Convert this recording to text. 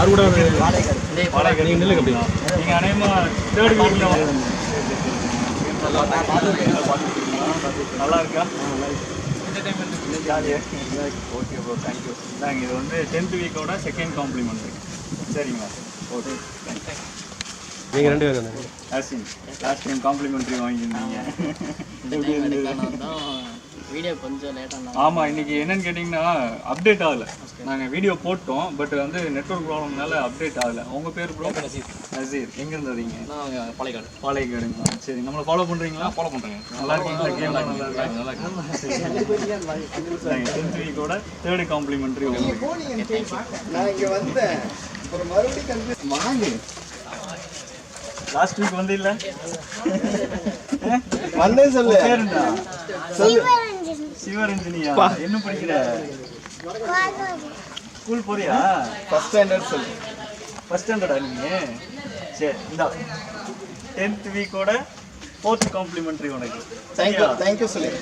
அவர் கூட ஒரு பாளையக்காடு நீங்க நில்லுங்க அப்படி. நீங்கள் அநேகமாக தேர்ட் வீக்கில் நல்லா இருக்கா? ஜாலியாக ஓகே ப்ரோ தேங்க்யூ இந்தாங்க இது வந்து டென்த் வீக்கோட செகண்ட் காம்ப்ளிமெண்ட்ரி சரிங்களா? ஓகே தேங்க்யூ நீங்க ரெண்டு பேரும் தானே? ஆசின் லாஸ்ட் டைம் காம்ப்ளிமெண்ட்ரி வாங்கியிருந்தீங்க. எப்படி இருந்தது? வீடியோ கொஞ்சம் லேட்டாக ஆமாம் இன்னைக்கு என்னன்னு கேட்டிங்கன்னா அப்டேட் ஆகலை. நாங்கள் வீடியோ போட்டோம் பட் வந்து நெட்வொர்க் ப்ராப்ளம்னால அப்டேட் ஆகலை. உங்கள் பேர் ப்ரோ நசீர். எங்கே இருந்தீங்க நான் பாலைக்காடு பாளையக்காடுங்களா சரி. நம்மளை ஃபாலோ பண்ணுறீங்களா ஃபாலோ பண்ணுறேன் நல்லா இருக்கீங்களா? கேம் நல்லா இருக்கா? நல்லா இருக்கு வீக்கோட தேர்டு காம்ப்ளிமெண்ட்ரி நான் இங்க வந்தேன். அப்புறம் மறுபடியும் கன்ஃபியூஸ் வாங்க. லாஸ்ட் வீக் வந்து இல்லை வந்தேன் சொல்லு. சிவரஞ்சனியா? என்ன படிக்கிற? ஸ்கூல் போறியா? ஃபர்ஸ்ட் ஸ்டாண்டர்ட் சொல்லு. ஃபர்ஸ்ட் ஸ்டாண்டர்டா நீங்க சரி இந்தா. டென்த் வீக்கோட ஃபோர்த் காம்ப்ளிமெண்ட்ரி உனக்கு. தேங்க்யூ தேங்க்யூ சொல்லு.